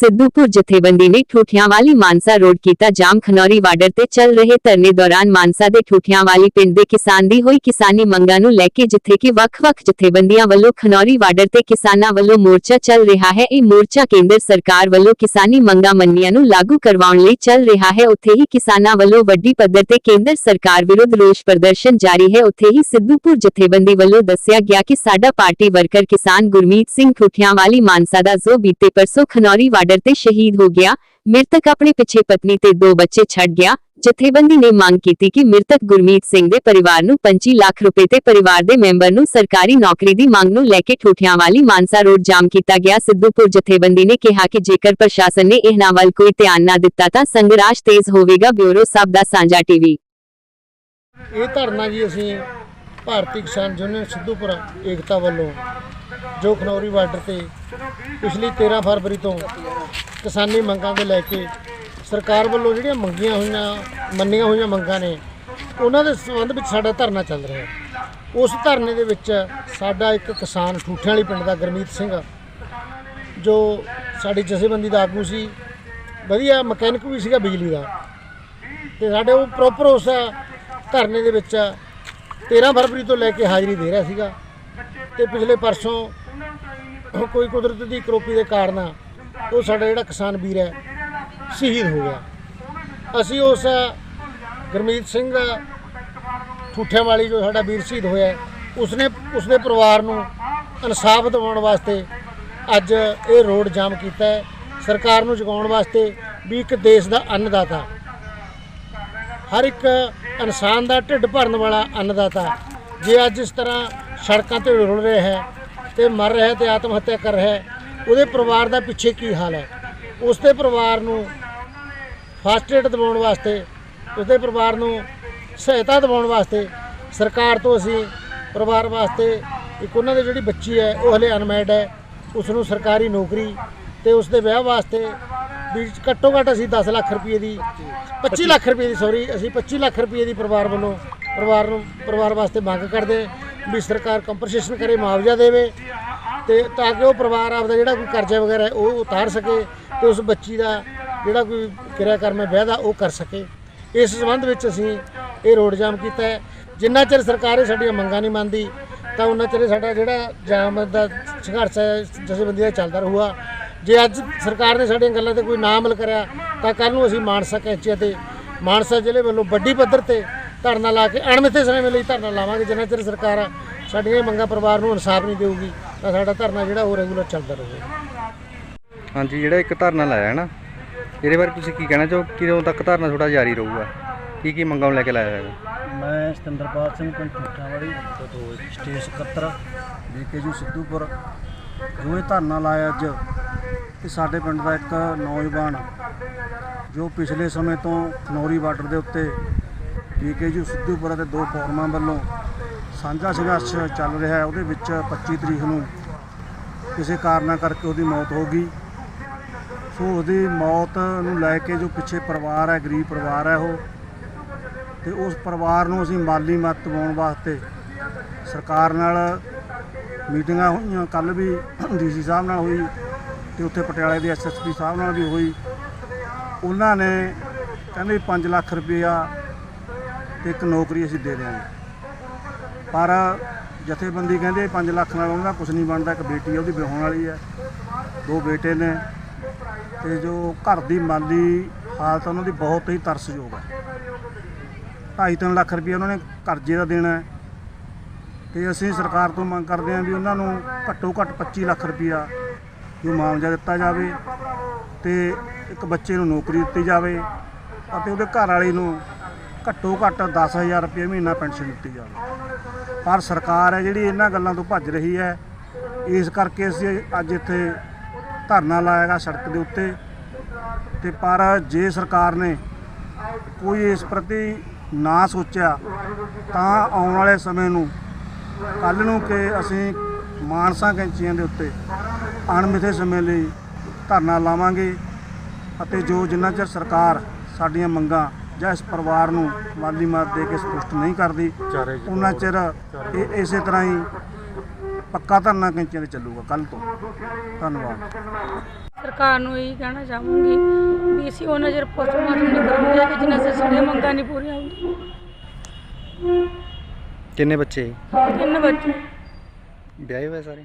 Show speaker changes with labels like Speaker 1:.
Speaker 1: ਸਿੱਧੂਪੁਰ ਜਥੇਬੰਦੀ ਨੇ ਠੂਠਿਆਂ ਵਾਲੀ ਮਾਨਸਾ ਰੋਡ ਕੀਤਾ ਜਾਮ। ਖਨੌਰੀ ਬਾਰਡਰ ਚੱਲ ਰਹੇ ਧਰਨੇ ਦੌਰਾਨ ਮਾਨਸਾ ਦੇ ਠੂਠਿਆਂ ਪਿੰਡ ਦੇ ਕਿਸਾਨ ਦੀ ਹੋਈ ਕਿਸਾਨੀ ਮੰਗਾਂ ਨੂੰ ਲੈ ਕੇ ਜਿੱਥੇ ਕਿ ਵੱਖ-ਵੱਖ ਜਥੇਬੰਦੀਆਂ ਵੱਲੋਂ ਖਨੌਰੀ ਬਾਰਡਰ ਤੇ ਕਿਸਾਨਾਂ ਵੱਲੋਂ ਮੋਰਚਾ ਚੱਲ ਰਿਹਾ ਹੈ। ਇਹ ਮੋਰਚਾ ਕੇਂਦਰ ਸਰਕਾਰ ਵੱਲੋਂ ਕਿਸਾਨੀ ਮੰਗਾਂ ਮੰਨੀਆਂ ਨੂੰ ਲਾਗੂ ਕਰਵਾਉਣ ਲਈ ਚੱਲ ਰਿਹਾ ਹੈ। ਉੱਥੇ ਹੀ ਕਿਸਾਨਾਂ ਵੱਲੋਂ ਵੱਡੀ ਪੱਧਰ ਤੇ ਕੇਂਦਰ ਸਰਕਾਰ ਵਿਰੁੱਧ ਰੋਸ ਪ੍ਰਦਰਸ਼ਨ ਜਾਰੀ ਹੈ। ਉੱਥੇ ਹੀ ਸਿੱਧੂਪੁਰ ਜਥੇਬੰਦੀ ਵੱਲੋਂ ਦੱਸਿਆ ਗਿਆ ਕਿ ਸਾਡਾ ਪਾਰਟੀ ਵਰਕਰ ਕਿਸਾਨ ਗੁਰਮੀਤ ਸਿੰਘ ਠੂਠਿਆਂ ਵਾਲੀ ਮਾਨਸਾ ਦਾ ਜੋ ਬੀਤੇ ਪਰਸੋਂ ਖਨੌਰੀ ਬਾਰਡਰ ਤੇ ਸ਼ਹੀਦ ਹੋ ਗਿਆ। ਮ੍ਰਿਤਕ ਆਪਣੇ ਪਿੱਛੇ ਪਤਨੀ ਤੇ ਦੋ ਬੱਚੇ ਛੱਡ ਗਿਆ। ਜਥੇਬੰਦੀ ਨੇ ਮੰਗ ਕੀਤੀ ਕਿ ਮ੍ਰਿਤਕ ਗੁਰਮੀਤ ਸਿੰਘ ਦੇ ਪਰਿਵਾਰ ਨੂੰ 25 ਲੱਖ ਰੁਪਏ ਤੇ ਪਰਿਵਾਰ ਦੇ ਮੈਂਬਰ ਨੂੰ ਸਰਕਾਰੀ ਨੌਕਰੀ ਦੀ ਮੰਗ ਨੂੰ ਲੈ ਕੇ ਠੂਠਿਆਂ ਵਾਲੀ ਮਾਨਸਾ ਰੋਡ ਜਾਮ ਕੀਤਾ ਗਿਆ। ਸਿੱਧੂਪੁਰ ਜਥੇਬੰਦੀ ਨੇ ਕਿਹਾ ਕਿ ਜੇਕਰ ਪ੍ਰਸ਼ਾਸਨ ਨੇ ਇਹਨਾਂ ਵੱਲ ਕੋਈ ਧਿਆਨ ਨਾ ਦਿੱਤਾ ਤਾਂ ਸੰਘਰਸ਼ ਤੇਜ਼ ਹੋਵੇਗਾ। ਬਿਊਰੋ ਸਭ ਦਾ ਸਾਂਝਾ ਟੀਵੀ।
Speaker 2: ਇਹ ਧਰਨਾ ਜੀ ਅਸੀਂ ਭਾਰਤੀ ਕਿਸਾਨ ਯੂਨੀਅਨ ਸਿੱਧੂਪੁਰ ਏਕਤਾ ਵੱਲੋਂ ਜੋ ਖਨੌਰੀ ਬਾਰਡਰ ਤੇ ਪਿਛਲੀ 13 ਫਰਵਰੀ ਤੋਂ ਕਿਸਾਨੀ ਮੰਗਾਂ ਦੇ ਲੈ ਕੇ ਸਰਕਾਰ ਵੱਲੋਂ ਜਿਹੜੀਆਂ ਮੰਗੀਆਂ ਹੋਈਆਂ, ਮੰਨੀਆਂ ਹੋਈਆਂ ਮੰਗਾਂ ਨੇ, ਉਹਨਾਂ ਦੇ ਸੰਬੰਧ ਵਿੱਚ ਸਾਡਾ ਧਰਨਾ ਚੱਲ ਰਿਹਾ ਉਸ ਧਰਨੇ ਦੇ ਵਿੱਚ ਸਾਡਾ ਇੱਕ ਕਿਸਾਨ ਠੂਠਿਆਂ ਵਾਲੀ ਪਿੰਡ ਦਾ ਗੁਰਮੀਤ ਸਿੰਘ, ਜੋ ਸਾਡੀ ਜਥੇਬੰਦੀ ਦਾ ਆਗੂ ਸੀ, ਵਧੀਆ ਮਕੈਨਿਕ ਵੀ ਸੀਗਾ ਬਿਜਲੀ ਦਾ। ਤੇ ਸਾਡੇ ਉਹ ਪ੍ਰੋਪਰ ਉਸ ਧਰਨੇ ਦੇ ਵਿੱਚ 13 ਫਰਵਰੀ ਤੋਂ ਲੈ ਕੇ ਹਾਜ਼ਰੀ ਦੇ ਰਿਹਾ ਸੀਗਾ। ਤੇ ਪਿਛਲੇ ਪਰਸੋਂ ਕੋਈ ਕੁਦਰਤ ਦੀ ਕਰੋਪੀ ਦੇ ਕਾਰਨ ਉਹ ਸਾਡਾ ਜਿਹੜਾ ਕਿਸਾਨ ਵੀਰ ਹੈ, ਸ਼ਹੀਦ ਹੋ ਗਿਆ। ਅਸੀਂ ਉਸ ਗੁਰਮੀਤ ਸਿੰਘ ਠੂਠਿਆਂ ਵਾਲੀ ਜੋ ਸਾਡਾ ਵੀਰ ਸ਼ਹੀਦ ਹੋਇਆ ਉਸਨੇ, ਉਸਦੇ ਪਰਿਵਾਰ ਨੂੰ ਇਨਸਾਫ ਦਿਵਾਉਣ ਵਾਸਤੇ ਅੱਜ ਇਹ ਰੋਡ ਜਾਮ ਕੀਤਾ ਹੈ। ਸਰਕਾਰ ਨੂੰ ਜਗਾਉਣ ਵਾਸਤੇ ਵੀ ਇੱਕ ਦੇਸ਼ ਦਾ ਅੰਨਦਾਤਾ, ਹਰ ਇੱਕ ਇਨਸਾਨ ਦਾ ਢਿੱਡ ਭਰਨ ਵਾਲਾ ਅੰਨਦਾਤਾ। ਜੇ ਅੱਜ ਇਸ ਤਰ੍ਹਾਂ ਸੜਕਾਂ ਤੇ ਰੁਲ ਰਿਹਾ ਹੈ ਤੇ ਮਰ ਰਿਹਾ ਤੇ ਆਤਮ ਹੱਤਿਆ ਕਰ ਰਿਹਾ ਹੈ। ਉਹਦੇ ਪਰਿਵਾਰ ਦਾ ਪਿੱਛੇ ਕੀ ਹਾਲ ਹੈ? ਉਸ ਦੇ ਪਰਿਵਾਰ ਨੂੰ ਫਸਟ ਏਡ ਦਿਵਾਉਣ ਵਾਸਤੇ ਉਸ ਦੇ ਪਰਿਵਾਰ ਨੂੰ ਸਹਾਇਤਾ ਦਿਵਾਉਣ ਵਾਸਤੇ ਸਰਕਾਰ ਤੋਂ ਅਸੀਂ ਪਰਿਵਾਰ ਵਾਸਤੇ ਇੱਕ ਉਹਨਾਂ ਦੀ ਜਿਹੜੀ ਬੱਚੀ ਹੈ ਉਹ ਹਲੇ ਅਨਮੈਡ ਹੈ। ਉਸ ਨੂੰ ਸਰਕਾਰੀ ਨੌਕਰੀ ਤੇ ਉਸ ਦੇ ਵਿਆਹ ਵਾਸਤੇ ਵੀ ਘੱਟੋ ਘੱਟ ਅਸੀਂ 10 ਲੱਖ ਰੁਪਏ ਦੀ 25 ਲੱਖ ਰੁਪਏ ਦੀ ਸੌਰੀ ਅਸੀਂ 25 ਲੱਖ ਰੁਪਏ ਦੀ ਪਰਿਵਾਰ ਵੱਲੋਂ ਪਰਿਵਾਰ ਨੂੰ ਪਰਿਵਾਰ ਵਾਸਤੇ ਮੰਗ ਕਰਦੇ ਹਾਂ। ਵੀ ਸਰਕਾਰ ਕੰਪਨਸੇਸ਼ਨ ਕਰੇ, ਮੁਆਵਜ਼ਾ ਦੇਵੇ ਤੇ ਤਾਂ ਕਿ ਉਹ ਪਰਿਵਾਰ ਆਪਦਾ ਜਿਹੜਾ ਕੋਈ ਕਰਜ਼ਾ ਵਗੈਰਾ ਉਹ ਉਤਾਰ ਸਕੇ ਤੇ ਉਸ ਬੱਚੀ ਦਾ ਜਿਹੜਾ ਕੋਈ ਕਿਰਿਆ ਕਰਮ ਵਿਆਹ ਦਾ ਉਹ ਕਰ ਸਕੇ। ਇਸ ਸੰਬੰਧ ਵਿੱਚ ਅਸੀਂ ਇਹ ਰੋਡ ਜਾਮ ਕੀਤਾ ਹੈ। ਜਿੰਨਾ ਚਿਰ ਸਰਕਾਰ ਇਹ ਸਾਡੀਆਂ ਮੰਗਾਂ ਨਹੀਂ ਮੰਨਦੀ, ਤਾਂ ਉਹਨਾਂ ਚਿਰ ਸਾਡਾ ਜਿਹੜਾ ਜਾਮ ਦਾ ਸੰਘਰਸ਼ ਹੈ ਜਥੇਬੰਦੀ ਦਾ ਚੱਲਦਾ ਰਹੂਗਾ। ਜੇ ਅੱਜ ਸਰਕਾਰ ਨੇ ਸਾਡੀਆਂ ਗੱਲਾਂ ਤੇ ਕੋਈ ਨਾ ਅਮਲ ਕਰਿਆ, ਤਾਂ ਕੱਲ ਨੂੰ ਅਸੀਂ ਮਾਨਸਾ ਕੈਂਚੀ ਤੇ, ਮਾਨਸਾ ਜ਼ਿਲ੍ਹੇ ਵੱਲੋਂ ਵੱਡੀ ਪੱਧਰ ਤੇ ਧਰਨਾ ਲਾ ਕੇ ਅਣਮਿੱਥੇ ਸਮੇਂ ਲਈ ਧਰਨਾ ਲਾਵਾਂਗੇ ਜਿੰਨਾ ਚਿਰ ਸਰਕਾਰ ਸਾਡੀਆਂ ਮੰਗਾਂ ਪਰਿਵਾਰ ਨੂੰ ਇਨਸਾਫ ਨਹੀਂ ਦੇਊਗੀ ਤਾਂ ਸਾਡਾ ਧਰਨਾ ਜਿਹੜਾ ਉਹ ਰੈਗੂਲਰ ਚੱਲਦਾ ਰਹੂਗਾ
Speaker 3: ਹਾਂਜੀ ਜਿਹੜਾ ਇੱਕ ਧਰਨਾ ਲਾਇਆ ਹੈ ਨਾ ਇਹਦੇ ਬਾਰੇ ਤੁਸੀਂ ਕੀ ਕਹਿਣਾ ਚਾਹੋ? ਕਿਦੋਂ ਤੱਕ ਧਰਨਾ ਤੁਹਾਡਾ ਜਾਰੀ ਰਹੂਗਾ? ਕੀ ਕੀ ਮੰਗਾਂ ਨੂੰ ਲੈ ਕੇ ਲਾਇਆ ਹੈਗਾ
Speaker 4: ਮੈਂ ਸਤਿੰਦਰਪਾਲ ਸਿੰਘ ਪਿੰਡ ਠੂਠਾਵਾਲੀ ਸਟੇਟ ਸਕੱਤਰ ਜੂ ਸਿੱਧੂਪੁਰ। ਜੋ ਇਹ ਧਰਨਾ ਲਾਇਆ ਅੱਜ ਕਿ ਸਾਡੇ ਪਿੰਡ ਦਾ ਇੱਕ ਨੌਜਵਾਨ ਜੋ ਪਿਛਲੇ ਸਮੇਂ ਤੋਂ ਖਨੌਰੀ ਬਾਰਡਰ ਦੇ ਉੱਤੇ ਜੂ, ਸਿੱਧੂਪੁਰ ਅਤੇ ਦੋ ਫੋਰਮਾਂ ਵੱਲੋਂ ਸਾਂਝਾ ਸੰਘਰਸ਼ ਚੱਲ ਰਿਹਾ ਹੈ, ਉਹਦੇ ਵਿੱਚ 25 ਤਰੀਕ ਨੂੰ ਕਿਸੇ ਕਾਰਨਾਂ ਕਰਕੇ ਉਹਦੀ ਮੌਤ ਹੋ ਗਈ। ਸੋ ਉਹਦੀ ਮੌਤ ਨੂੰ ਲੈ ਕੇ ਜੋ ਪਿੱਛੇ ਪਰਿਵਾਰ ਹੈ, ਗਰੀਬ ਪਰਿਵਾਰ ਹੈ ਉਹ, ਤੇ ਉਸ ਪਰਿਵਾਰ ਨੂੰ ਅਸੀਂ ਮਾਲੀ ਮਦਦ ਦਿਵਾਉਣ ਵਾਸਤੇ ਸਰਕਾਰ ਨਾਲ ਮੀਟਿੰਗਾਂ ਹੋਈਆਂ ਕੱਲ ਵੀ ਡੀਸੀ ਸਾਹਿਬ ਨਾਲ ਹੋਈ ਤੇ ਉੱਥੇ ਪਟਿਆਲੇ ਦੇ ਐਸਐਸਪੀ ਸਾਹਿਬ ਨਾਲ ਵੀ ਹੋਈ। ਉਹਨਾਂ ਨੇ ਕਹਿੰਦੇ 5 ਲੱਖ ਰੁਪਇਆ ਤੇ ਇੱਕ ਨੌਕਰੀ ਅਸੀਂ ਦੇ ਦਿਆਂਗੇ। ਪਰ ਜਥੇਬੰਦੀ ਕਹਿੰਦੇ 5 ਲੱਖ ਨਾਲ ਉਹਨਾਂ ਦਾ ਕੁਝ ਨਹੀਂ ਬਣਦਾ, ਇੱਕ ਬੇਟੀ ਉਹਦੀ ਵਿਆਹੁਣ ਵਾਲੀ ਹੈ ਦੋ ਬੇਟੇ ਨੇ ਤੇ ਜੋ ਘਰ ਦੀ ਮਾਲੀ ਹਾਲਤ ਉਹਨਾਂ ਦੀ ਬਹੁਤ ਹੀ ਤਰਸਯੋਗ ਹੈ ਢਾਈ ਤਿੰਨ ਲੱਖ ਰੁਪਏ ਉਹਨਾਂ ਨੇ ਕਰਜ਼ੇ ਦਾ ਦੇਣਾ ਹੈ। ਤੇ ਅਸੀਂ ਸਰਕਾਰ ਤੋਂ ਮੰਗ ਕਰਦੇ ਹਾਂ ਵੀ ਉਹਨਾਂ ਨੂੰ ਘੱਟੋ ਘੱਟ 25 ਲੱਖ ਰੁਪਇਆ ਜੋ ਮੁਆਵਜ਼ਾ ਦਿੱਤਾ ਜਾਵੇ ਤੇ ਇੱਕ ਬੱਚੇ ਨੂੰ ਨੌਕਰੀ ਦਿੱਤੀ ਜਾਵੇ ਅਤੇ ਉਹਦੇ ਘਰ ਵਾਲੀ ਨੂੰ ਘੱਟੋ ਘੱਟ 10000 ਰੁਪਏ ਮਹੀਨਾ ਪੈਨਸ਼ਨ ਦਿੱਤੀ ਜਾਵੇ। ਪਰ ਸਰਕਾਰ ਹੈ ਜਿਹੜੀ ਇਹਨਾਂ ਗੱਲਾਂ ਤੋਂ ਭੱਜ ਰਹੀ ਹੈ। ਇਸ ਕਰਕੇ ਅਸੀਂ ਅੱਜ ਇੱਥੇ ਧਰਨਾ ਲਾਇਆਗਾ ਸੜਕ ਦੇ ਉੱਤੇ। ਤੇ ਪਰ ਜੇ ਸਰਕਾਰ ਨੇ ਕੋਈ ਇਸ ਪ੍ਰਤੀ ਨਾ ਸੋਚਿਆ, ਤਾਂ ਆਉਣ ਵਾਲੇ ਸਮੇਂ ਨੂੰ ਕੱਲ ਨੂੰ ਕਿ ਅਸੀਂ ਮਾਨਸਾ ਕੈਂਚੀਆਂ ਦੇ ਉੱਤੇ ਅਣਮਿੱਥੇ ਸਮੇਂ ਲਈ ਧਰਨਾ ਲਾਵਾਂਗੇ। ਅਤੇ ਜੋ ਜਿੰਨਾ ਚਿਰ ਸਰਕਾਰ ਸਾਡੀਆਂ ਮੰਗਾਂ ਜਾਂ ਇਸ ਪਰਿਵਾਰ ਨੂੰ ਮਾਲੀ ਮਦਦ ਦੇ ਕੇ ਸੰਤੁਸ਼ਟ ਨਹੀਂ ਕਰਦੀ ਉਹਨਾਂ ਚਿਰ ਇਹ ਇਸੇ ਤਰ੍ਹਾਂ ਹੀ ਪੱਕਾ ਧਰਨਾ ਕੈਂਚੀਆਂ ਤੇ ਚੱਲੂਗਾ ਕੱਲ ਤੋਂ। ਧੰਨਵਾਦ।
Speaker 5: ਸਰਕਾਰ ਨੂੰ ਇਹੀ ਕਹਿਣਾ ਚਾਹੂੰਗੀ ਵੀ ਅਸੀਂ ਉਹਨਾਂ ਚਿਰ ਪੋਸਟਮਾਰਟਮ ਨਹੀਂ ਕਰਾਉਂਦੇ ਕਿ ਜਿੰਨਾ ਚਿਰ ਸਾਡੀਆਂ ਮੰਗਾਂ ਨਹੀਂ ਪੂਰੀਆਂ ਹੁੰਦੀਆਂ।
Speaker 3: ਕਿੰਨੇ ਬੱਚੇ?
Speaker 5: ਤਿੰਨ ਬੱਚੇ।
Speaker 3: ਵਿਆਹੇ ਹੋਏ ਸਾਰੇ?